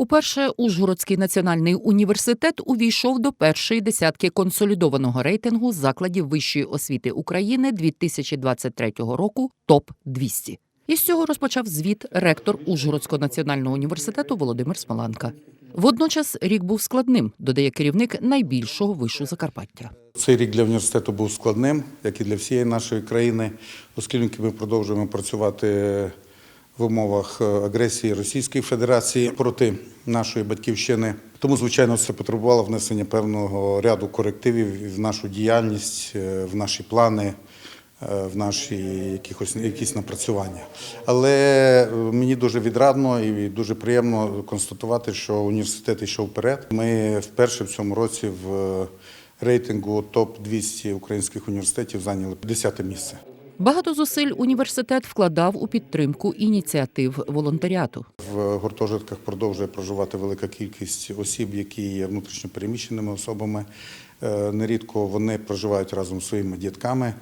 Уперше Ужгородський національний університет увійшов до першої десятки консолідованого рейтингу закладів вищої освіти України 2023 року ТОП 200 Із цього розпочав звіт ректор Ужгородського національного університету Володимир Смоланка. Водночас рік був складним, додає керівник найбільшого вишу Закарпаття. Цей рік для університету був складним, як і для всієї нашої країни, оскільки ми продовжуємо працювати в умовах е, агресії Російської Федерації проти нашої батьківщини. Тому, звичайно, це потребувало внесення певного ряду корективів в нашу діяльність, е, в наші плани. е, В наші якихось якісь напрацювання, але мені дуже відрадно і дуже приємно констатувати, що університет йшов вперед. Ми вперше в цьому році в рейтингу топ 200 українських університетів зайняли 10 місце. Багато зусиль університет вкладав у підтримку ініціатив волонтеріату. В гуртожитках продовжує проживати велика кількість осіб, які є внутрішньо переміщеними особами. Е, Нерідко вони проживають разом зі своїми дітками.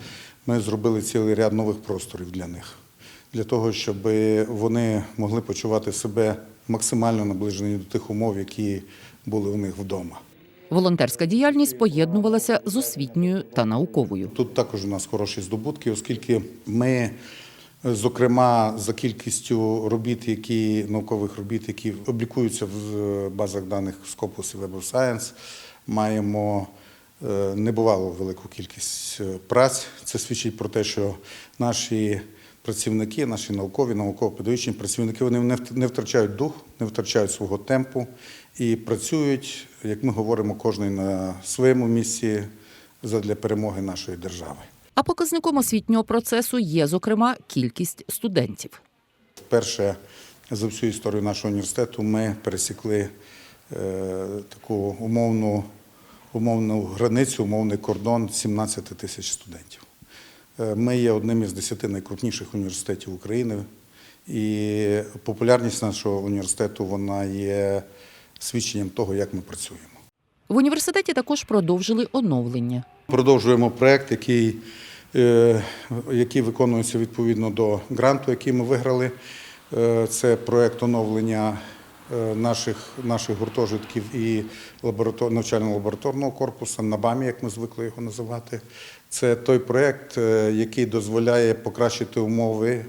Ми зробили цілий ряд нових просторів для них, для того, щоб вони могли почувати себе максимально наближені до тих умов, які були у них вдома. Волонтерська діяльність поєднувалася з освітньою та науковою. Тут також у нас хороші здобутки, оскільки ми, зокрема, за кількістю робіт, які наукових робіт, які облікуються в базах даних Scopus і Web of Science, маємо е, небувало велику кількість е, праць. Це свідчить про те, що наші працівники, наші наукові, науково-педагогічні працівники, вони не втрачають дух, не втрачають свого темпу і працюють, як ми говоримо, кожен на своєму місці задля перемоги нашої держави. А показником освітнього процесу є, зокрема, кількість студентів. Вперше за всю історію нашого університету ми пересікли е, таку умовну, умовну границю, умовний кордон 17 тисяч студентів. Е, Ми є одним із 10 найкрупніших університетів України, і популярність нашого університету вона є свідченням того, як ми працюємо. В університеті також продовжили оновлення. Продовжуємо проект, який, е, який виконується відповідно до гранту, який ми виграли. Е, Це проект оновлення наших, наших гуртожитків і лаборатор, навчально-лабораторного корпусу НАБАМІ, як ми звикли його називати. Це той проект, е, який дозволяє покращити умови е,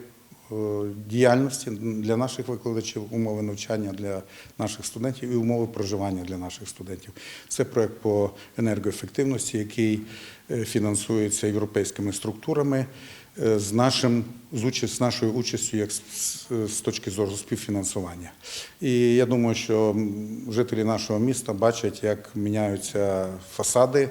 діяльності для наших викладачів, умови навчання для наших студентів і умови проживання для наших студентів. Це проект по енергоефективності, який е, фінансується європейськими структурами е, з нашим з участь, з нашою участю як з, з- точки зору співфінансування. І я думаю, що жителі нашого міста бачать, як міняються фасади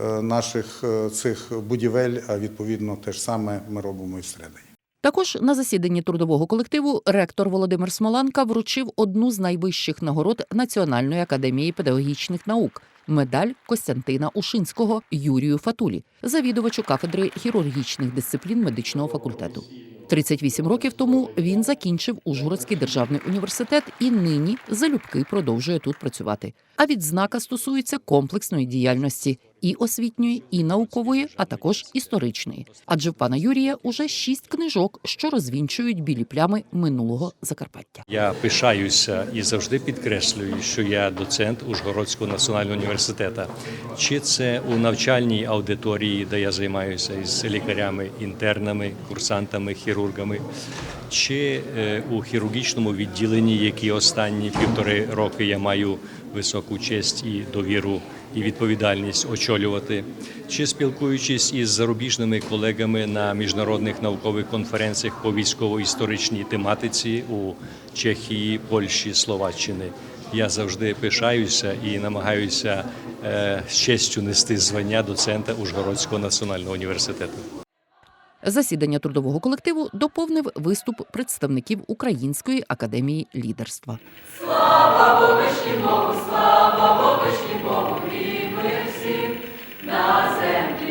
е, наших е, цих будівель, а відповідно те ж саме ми робимо і всередині. Також на засіданні трудового колективу ректор Володимир Смоланка вручив одну з найвищих нагород Національної академії педагогічних наук медаль Костянтина Ушинського Юрію Фатулі, завідувачу кафедри хірургічних дисциплін медичного факультету. 38 років тому він закінчив Ужгородський державний університет і нині залюбки продовжує тут працювати. А відзнака стосується комплексної діяльності і освітньої, і наукової, а також історичної. Адже в пана Юрія уже шість книжок, що розвінчують білі плями минулого Закарпаття. Я пишаюся і завжди підкреслюю, що я доцент Ужгородського національного університету. Чи це у навчальній аудиторії, де я займаюся із лікарями, інтернами, курсантами, хірургами, чи е, у хірургічному відділенні, які останні півтори роки я маю високу честь і довіру і відповідальність очолювати, чи спілкуючись із зарубіжними колегами на міжнародних наукових конференціях по військово-історичній тематиці у Чехії, Польщі, Словаччини. Я завжди пишаюся і намагаюся е, з честю нести звання доцента Ужгородського національного університету. Засідання трудового колективу доповнив виступ представників Української академії лідерства. Слава Богу, слава Богу, Богу, всім на землі.